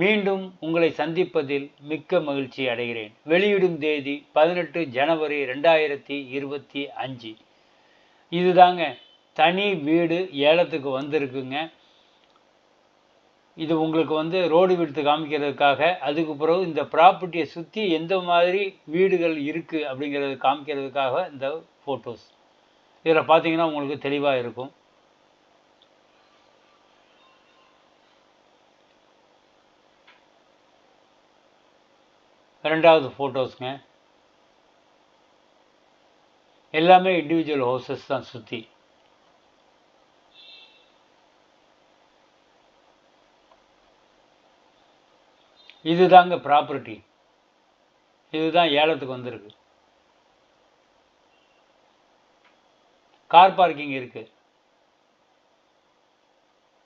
மீண்டும் உங்களை சந்திப்பதில் மிக்க மகிழ்ச்சி அடைகிறேன். வெளியிடும் தேதி பதினெட்டு ஜனவரி ரெண்டாயிரத்தி இருபத்தி அஞ்சு. இதுதாங்க தனி வீடு ஏலத்துக்கு வந்திருக்குங்க. இது உங்களுக்கு வந்து ரோடு விடுத்து காமிக்கிறதுக்காக அதுக்கு பிறகு இந்த ப்ராப்பர்ட்டியை சுற்றி எந்த மாதிரி வீடுகள் இருக்குது அப்படிங்கிறது காமிக்கிறதுக்காக இந்த ஃபோட்டோஸ் இதில் பார்த்தீங்கன்னா உங்களுக்கு தெளிவாக இருக்கும். ரெண்டாவது ஃபோட்டோஸுங்க எல்லாமே இண்டிவிஜுவல் ஹவுசஸ் தான் சுற்றி இதுதாங்க ப்ராப்பர்ட்டி இதுதான் ஏலத்துக்கு வந்திருக்கு. கார் பார்க்கிங் இருக்குது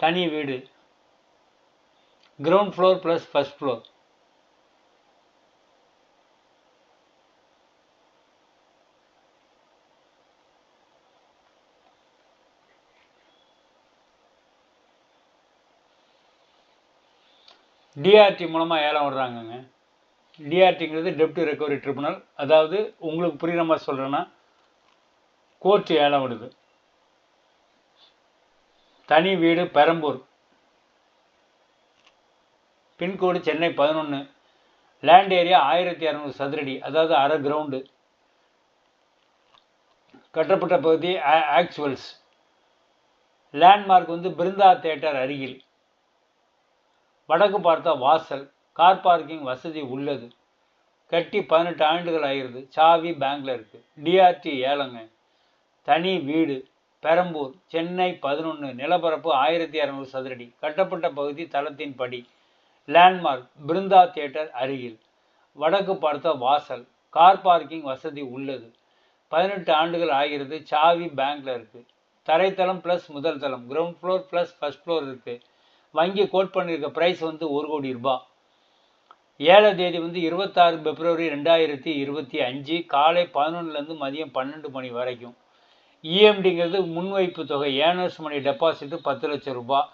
தனி வீடு. Ground floor plus first floor DRT மூலமாக ஏலம் விடுறாங்கங்க. டிஆர்டிங்கிறது டெப்ட் ரெக்கவரி ட்ரிபுனல் அதாவது உங்களுக்கு புரியுற மாதிரி சொல்கிறேன்னா கோர்ட்டு ஏலம் விடுது. தனி வீடு பெரம்பூர். பின்கோடு சென்னை பதினொன்று லேண்ட் ஏரியா ஆயிரத்தி இரநூறு சதுரடி அதாவது அரை கிரவுண்டு கட்டப்பட்ட பகுதி ஆக்சுவல்ஸ் லேண்ட்மார்க் வந்து பிருந்தா தேட்டர் அருகில். வடக்கு பார்த்தா வாசல் கார் பார்க்கிங் வசதி உள்ளது. கட்டி பதினெட்டு ஆண்டுகள் ஆகிறது சாவி பேங்க்கில் இருக்குது டிஆர்டி ஏலங்க. தனி வீடு பெரம்பூர் சென்னை பதினொன்று நிலப்பரப்பு ஆயிரத்தி இரநூறு சதுரடி. கட்டப்பட்ட பகுதி தளத்தின் படி. லேண்ட்மார்க் பிருந்தா தியேட்டர் அருகில். வடக்கு பார்த்த வாசல் கார் பார்க்கிங் வசதி உள்ளது. பதினெட்டு ஆண்டுகள் ஆகிறது சாவி பேங்க்கில் இருக்குது தரைத்தளம் ப்ளஸ் முதல் தளம். Ground floor plus first floor இருக்குது வங்கி கோட் பண்ணியிருக்க ப்ரைஸ் வந்து ஒரு கோடி ரூபாய். ஏழை தேதி வந்து இருபத்தாறு பிப்ரவரி ரெண்டாயிரத்தி இருபத்தி அஞ்சு காலை பதினொன்றுலேருந்து மதியம் பன்னெண்டு மணி வரைக்கும். இஎம்டிங்கிறது முன்வைப்பு தொகை ஏனர்ஸ் மணி டெபாசிட்டு பத்து லட்சம் ரூபாய்.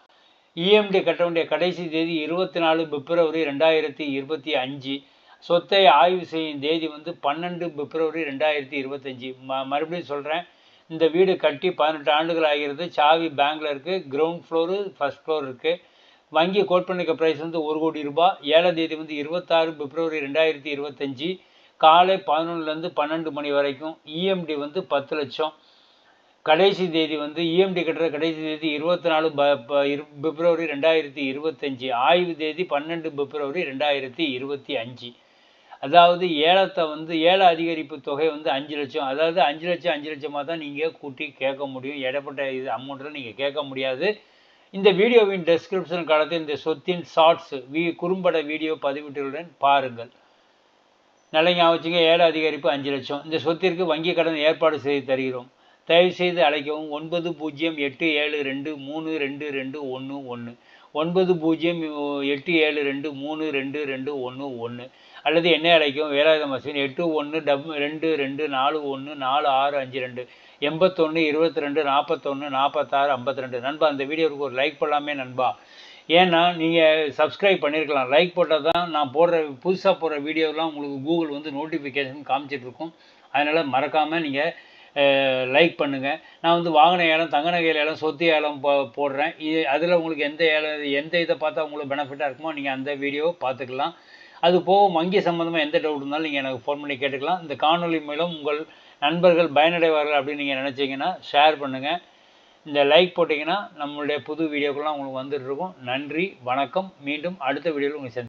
இஎம்டி கட்ட வேண்டிய கடைசி தேதி இருபத்தி நாலு பிப்ரவரி ரெண்டாயிரத்தி இருபத்தி அஞ்சு. சொத்தை ஆய்வு செய்யும் தேதி வந்து பன்னெண்டு பிப்ரவரி ரெண்டாயிரத்தி இருபத்தஞ்சி ம மறுபடியும் சொல்கிறேன் இந்த வீடு கட்டி பதினெட்டு ஆண்டுகள் ஆகிறது. சாவி பேங்க்ல இருக்குது கிரவுண்ட் ஃப்ளோரு ஃபர்ஸ்ட் ஃப்ளோர் இருக்குது வங்கி கோட் பண்ணிக்க ப்ரைஸ் வந்து ஒரு கோடி ரூபாய் ஏழாம் தேதி வந்து இருபத்தாறு பிப்ரவரி ரெண்டாயிரத்தி இருபத்தஞ்சி. காலை பதினொன்றுலேருந்து பன்னெண்டு மணி வரைக்கும். இஎம்டி வந்து பத்து லட்சம். கடைசி தேதி வந்து இஎம்டி கட்டுற கடைசி தேதி இருபத்தி நாலு ப பிப்ரவரி ரெண்டாயிரத்தி இருபத்தஞ்சி. ஆய்வு தேதி பன்னெண்டு பிப்ரவரி ரெண்டாயிரத்தி இருபத்தி அஞ்சு. அதாவது ஏலத்தை வந்து ஏல அதிகரிப்பு தொகை வந்து அஞ்சு லட்சம். அதாவது அஞ்சு லட்சம் அஞ்சு லட்சமாக தான் நீங்கள் கூட்டி கேட்க முடியும். இடப்பட்ட இது அமௌண்ட்டில் நீங்கள் கேட்க முடியாது. இந்த வீடியோவின் டெஸ்கிரிப்ஷன் காலத்தில் இந்த சொத்தின் ஷார்ட்ஸ் வீ குறும்பட வீடியோ பதிவிட்டுடன் பாருங்கள். நல்ல ஞாபகம் ஏல அதிகரிப்பு அஞ்சு லட்சம். இந்த சொத்திற்கு வங்கி கடன் ஏற்பாடு செய்து தருகிறோம். தயவுசெய்து அழைக்கவும் ஒன்பது பூஜ்ஜியம் எட்டு ஏழு ரெண்டு மூணு ரெண்டு ரெண்டு ஒன்று ஒன்று. ஒன்பது பூஜ்ஜியம் எட்டு ஏழு ரெண்டு மூணு ரெண்டு ரெண்டு ஒன்று ஒன்று அல்லது என்ன அழைக்கும் வேலாயுதம் மசின் எட்டு ஒன்று டப் ரெண்டு ரெண்டு நாலு ஒன்று நாலு ஆறு அஞ்சு ரெண்டு எண்பத்தொன்று இருபத்தி ரெண்டு நாற்பத்தொன்று நாற்பத்தாறு ஐம்பத்தி ரெண்டு நண்பா அந்த வீடியோவுக்கு ஒரு லைக் பண்ணலாமே நண்பா. ஏன்னா நீங்கள் சப்ஸ்கிரைப் பண்ணியிருக்கலாம் லைக் போட்டால் தான் நான் போடுற புதுசாக போடுற வீடியோலாம் உங்களுக்கு கூகுள் வந்து நோட்டிஃபிகேஷன் காமிச்சிட்ருக்கும் அதனால் மறக்காமல் நீங்கள் லைக் பண்ணுங்கள் நான் வந்து வாகன ஏலம் தங்க நகை ஏலம் சொத்து ஏலம் போ போடுறேன். இது அதில் உங்களுக்கு எந்த ஏலம் எந்த இதை பார்த்தா உங்களுக்கு பெனிஃபிட்டாக இருக்குமோ நீங்கள் அந்த வீடியோவை பார்த்துக்கலாம். அது போக வங்கி சம்மந்தமாக எந்த டவுட் இருந்தாலும் நீங்கள் எனக்கு ஃபோன் பண்ணி கேட்டுக்கலாம். இந்த காணொலி மூலம் உங்கள் நண்பர்கள் பயனடைவார்கள் அப்படின்னு நீங்கள் நினச்சிங்கன்னா ஷேர் பண்ணுங்கள் இந்த லைக் போட்டிங்கன்னா நம்மளுடைய புது வீடியோக்கெல்லாம் உங்களுக்கு வந்துட்டு இருக்கும். நன்றி வணக்கம். மீண்டும் அடுத்த வீடியோவில் உங்களுக்கு சந்தி